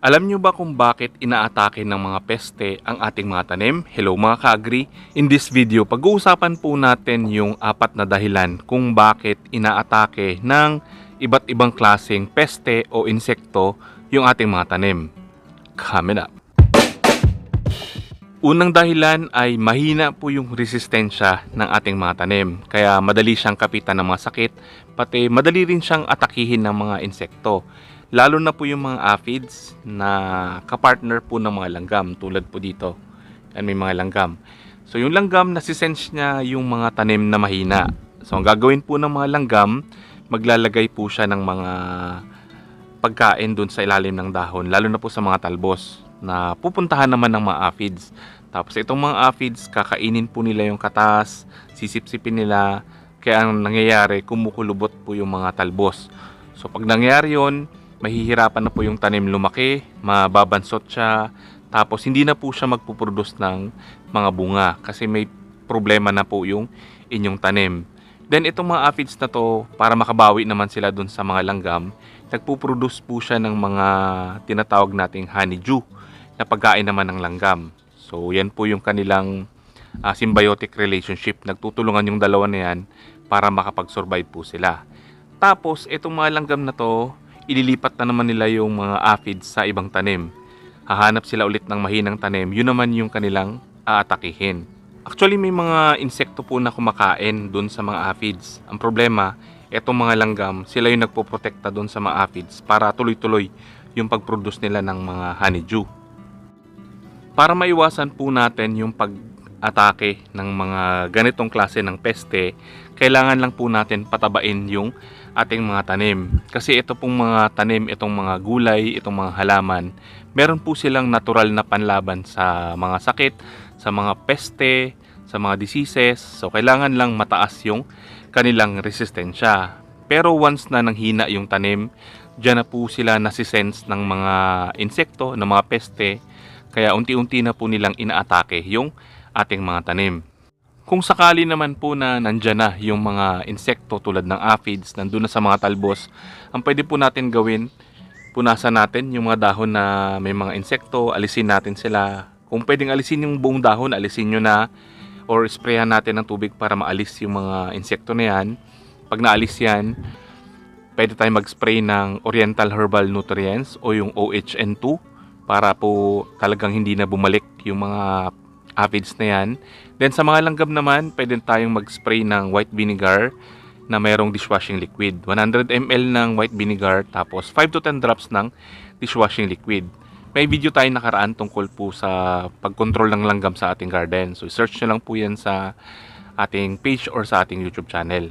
Alam nyo ba kung bakit inaatake ng mga peste ang ating mga tanim? Hello mga ka-agri! In this video, pag-uusapan po natin yung apat na dahilan kung bakit inaatake ng iba't ibang klaseng peste o insekto yung ating mga tanim. Coming up! Unang dahilan ay mahina po yung resistensya ng ating mga tanim. Kaya madali siyang kapitan ng mga sakit, pati madali rin siyang atakihin ng mga insekto. Lalo na po yung mga aphids na kapartner po ng mga langgam tulad po dito. Yan may mga langgam. So yung langgam nasisense niya yung mga tanim na mahina. So ang gagawin po ng mga langgam, maglalagay po siya ng mga pagkain dun sa ilalim ng dahon, lalo na po sa mga talbos na pupuntahan naman ng mga aphids. Tapos itong mga aphids, kakainin po nila yung katas, sisipsipin nila, kaya ang nangyayari, kumukulubot po yung mga talbos. So pag nangyari yon, mahihirapan na po yung tanim lumaki, mababansot siya, tapos hindi na po siya magpuproduce ng mga bunga kasi may problema na po yung inyong tanim. Then itong mga aphids na to, para makabawi naman sila dun sa mga langgam, nagpuproduce po siya ng mga tinatawag nating honeydew na pagkain naman ng langgam. So yan po yung kanilang ah, symbiotic relationship. Nagtutulungan yung dalawa na yan para makapag-survive po sila. Tapos itong mga langgam na to, ililipat na naman nila yung mga aphids sa ibang tanim. Hahanap sila ulit ng mahinang tanim, yun naman yung kanilang aatakihin. Actually, may mga insekto po na kumakain dun sa mga aphids. Ang problema, etong mga langgam, sila yung nagpoprotekta dun sa mga aphids para tuloy-tuloy yung pag-produce nila ng mga honeydew. Para maiwasan po natin yung pag-atake ng mga ganitong klase ng peste, kailangan lang po natin patabain yung ating mga tanim. Kasi ito pong mga tanim, itong mga gulay, itong mga halaman, meron po silang natural na panlaban sa mga sakit, sa mga peste, sa mga diseases. So, kailangan lang mataas yung kanilang resistensya. Pero once na nanghina yung tanim, dyan na po sila nasisense ng mga insekto, ng mga peste. Kaya unti-unti na po nilang inaatake yung ating mga tanim. Kung sakali naman po na nandyan na yung mga insekto tulad ng aphids, nandun na sa mga talbos, ang pwede po natin gawin, punasan natin yung mga dahon na may mga insekto, alisin natin sila. Kung pwedeng alisin yung buong dahon, alisin nyo na or sprayan natin ng tubig para maalis yung mga insekto na yan. Pag naalis yan, pwede tayo mag-spray ng Oriental Herbal Nutrients o yung OHN2 para po talagang hindi na bumalik yung mga aphids na yan. Then sa mga langgam naman, pwede tayong mag-spray ng white vinegar na mayroong dishwashing liquid. 100 ml ng white vinegar tapos 5 to 10 drops ng dishwashing liquid. May video tayo nakaraan tungkol po sa pagkontrol ng langgam sa ating garden. So search nyo lang po yan sa ating page or sa ating YouTube channel.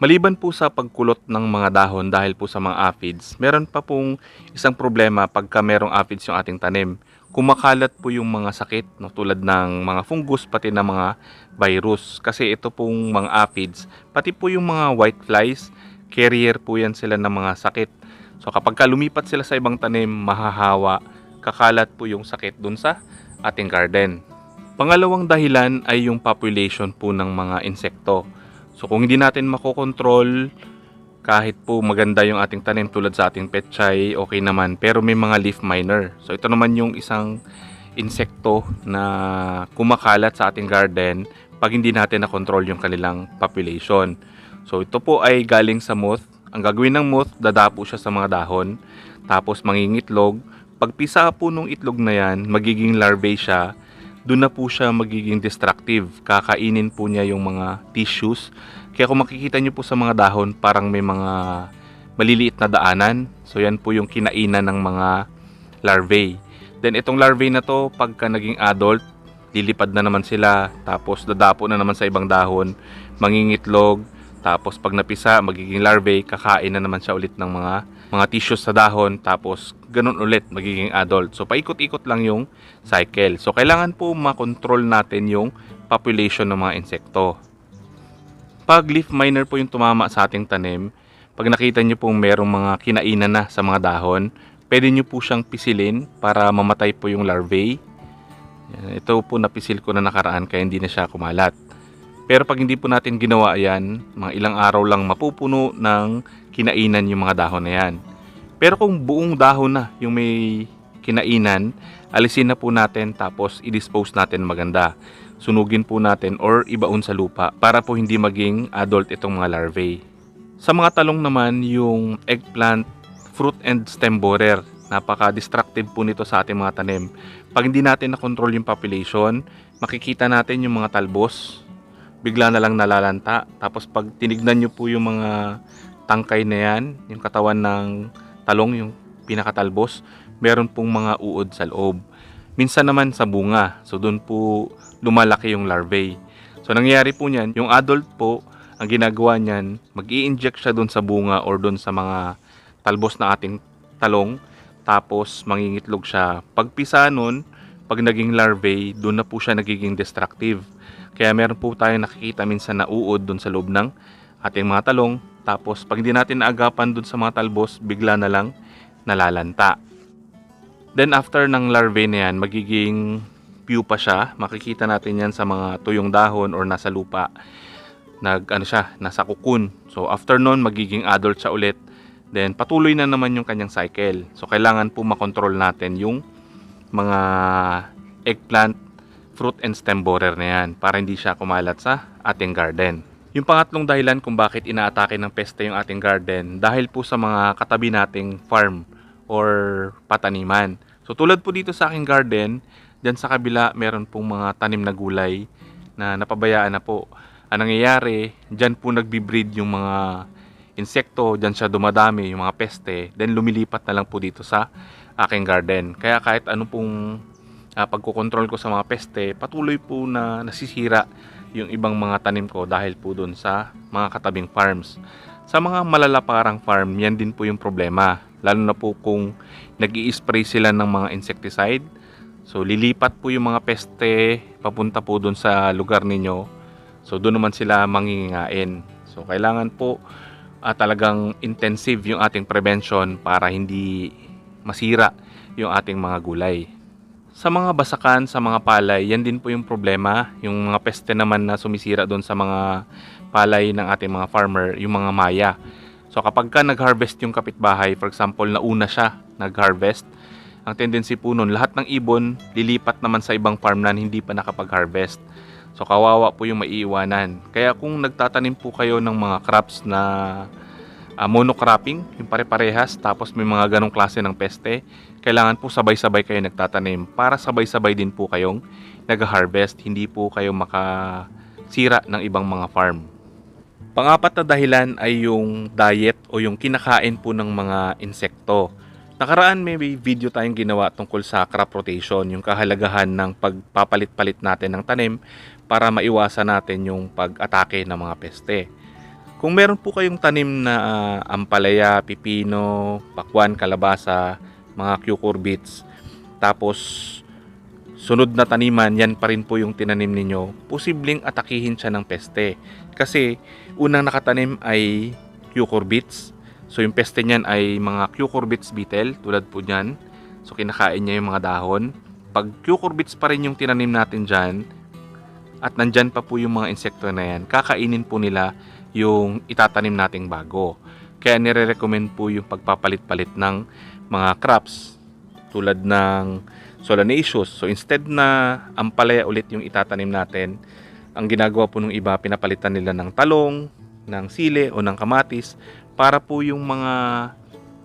Maliban po sa pagkulot ng mga dahon dahil po sa mga aphids, meron pa pong isang problema pagka merong aphids yung ating tanim. Kumakalat po yung mga sakit no, tulad ng mga fungus pati ng mga virus. Kasi ito pong mga aphids, pati po yung mga white flies, carrier po yan sila ng mga sakit. So kapag ka lumipat sila sa ibang tanim, mahahawa, kakalat po yung sakit dun sa ating garden. Pangalawang dahilan ay yung population po ng mga insekto. So kung hindi natin makokontrol, kahit po maganda yung ating tanim tulad sa ating petchay, okay naman. Pero may mga leaf miner. So ito naman yung isang insekto na kumakalat sa ating garden pag hindi natin na-control yung kanilang population. So ito po ay galing sa moth. Ang gagawin ng moth, dadapo siya sa mga dahon. Tapos mangingitlog. Pag pisa po nung itlog na yan, magiging larvae siya doon na po siya magiging destructive. Kakainin po niya yung mga tissues. Kaya kung makikita niyo po sa mga dahon, parang may mga maliliit na daanan. So yan po yung kinainan ng mga larvae. Then itong larvae na to, pagka naging adult, lilipad na naman sila. Tapos dadapo na naman sa ibang dahon, mangingitlog. Tapos pag napisa, magiging larvae, kakain na naman siya ulit ng mga mga tissues sa dahon tapos ganun ulit magiging adult. So paikot-ikot lang yung cycle. So kailangan po makontrol natin yung population ng mga insekto. Pag leaf miner po yung tumama sa ating tanim, pag nakita nyo pong merong mga kinainan na sa mga dahon, pwede nyo po siyang pisilin para mamatay po yung larvae. Ito po napisil ko na nakaraan kaya hindi na siya kumalat. Pero pag hindi po natin ginawa yan, mga ilang araw lang mapupuno ng kinainan yung mga dahon na yan. Pero kung buong dahon na yung may kinainan, alisin na po natin tapos i-dispose natin maganda. Sunugin po natin or ibaon sa lupa para po hindi maging adult itong mga larvae. Sa mga talong naman, yung eggplant, fruit and stem borer, napaka-destructive po nito sa ating mga tanim. Pag hindi natin na-control yung population, makikita natin yung mga talbos, bigla na lang nalalanta. Tapos pag tinignan nyo po yung mga tangkay na yan, yung katawan ng talong, yung pinakatalbos, meron pong mga uod sa loob. Minsan naman sa bunga, so doon po lumalaki yung larvae. So nangyayari po niyan, yung adult po, ang ginagawa niyan, mag inject siya doon sa bunga or doon sa mga talbos na ating talong, tapos mangingitlog siya. Pagpisa nun, pag naging larvae, doon na po siya nagiging destructive. Kaya meron po tayong nakikita minsan na uod doon sa loob ng ating mga talong. Tapos pag hindi natin naagapan doon sa mga talbos, bigla na lang nalalanta. Then after ng larvae na yan, magiging pupa siya. Makikita natin yan sa mga tuyong dahon or nasa lupa. Nag, ano siya, nasa cocoon. So after nun, magiging adult siya ulit. Then patuloy na naman yung kanyang cycle. So kailangan po makontrol natin yung mga eggplant, fruit and stem borer na yan para hindi siya kumalat sa ating garden. Yung pangatlong dahilan kung bakit inaatake ng peste yung ating garden dahil po sa mga katabi nating farm or pataniman. So tulad po dito sa aking garden, dyan sa kabila meron pong mga tanim na gulay na napabayaan na po. Ang nangyayari, dyan po nagbibreed yung mga insekto, dyan siya dumadami, yung mga peste, then lumilipat na lang po dito sa aking garden. Kaya kahit ano pong uh, pagkocontrol ko sa mga peste, patuloy po na nasisira yung ibang mga tanim ko dahil po doon sa mga katabing farms. Sa mga malalaparang farm, yan din po yung problema. Lalo na po kung nag spray sila ng mga insecticide. So lilipat po yung mga peste papunta po doon sa lugar ninyo. So doon naman sila mangingain. So kailangan po uh, talagang intensive yung ating prevention para hindi masira yung ating mga gulay. Sa mga basakan, sa mga palay, yan din po yung problema. Yung mga peste naman na sumisira doon sa mga palay ng ating mga farmer, yung mga maya. So kapag ka nag-harvest yung kapitbahay, for example, nauna siya nag-harvest, ang tendency po nun, lahat ng ibon lilipat naman sa ibang farm na hindi pa nakapag-harvest. So kawawa po yung maiiwanan. Kaya kung nagtatanim po kayo ng mga crops na uh, monocropping, yung pare-parehas, tapos may mga ganong klase ng peste, kailangan po sabay-sabay kayo nagtatanim para sabay-sabay din po kayong nag-harvest, hindi po kayo makasira ng ibang mga farm. Pangapat na dahilan ay yung diet o yung kinakain po ng mga insekto. Nakaraan may video tayong ginawa tungkol sa crop rotation, yung kahalagahan ng pagpapalit-palit natin ng tanim para maiwasan natin yung pag-atake ng mga peste. Kung meron po kayong tanim na uh, ampalaya, pipino, pakwan, kalabasa, mga cucurbits. Tapos, sunod na taniman, yan pa rin po yung tinanim ninyo, posibleng atakihin siya ng peste. Kasi, unang nakatanim ay cucurbits. So, yung peste niyan ay mga cucurbits beetle, tulad po niyan. So, kinakain niya yung mga dahon. Pag cucurbits pa rin yung tinanim natin dyan, at nandyan pa po yung mga insekto na yan, kakainin po nila yung itatanim nating bago. Kaya nire-recommend po yung pagpapalit-palit ng mga crops tulad ng solanaceous. So instead na ampalaya ulit yung itatanim natin, ang ginagawa po ng iba, pinapalitan nila ng talong, ng sile o ng kamatis para po yung mga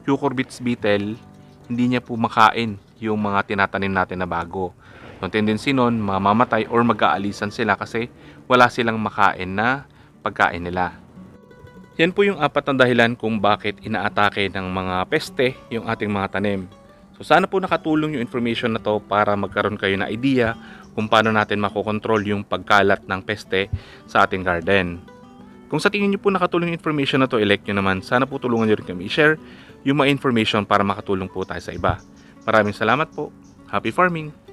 cucurbits beetle hindi niya po makain yung mga tinatanim natin na bago. So, tendency nun, mamamatay or mag-aalisan sila kasi wala silang makain na pagkain nila. Yan po yung apat na dahilan kung bakit inaatake ng mga peste yung ating mga tanim. So sana po nakatulong yung information na to para magkaroon kayo na idea kung paano natin makokontrol yung pagkalat ng peste sa ating garden. Kung sa tingin nyo po nakatulong yung information na to, elect nyo naman. Sana po tulungan nyo rin kami i-share yung mga information para makatulong po tayo sa iba. Maraming salamat po. Happy farming!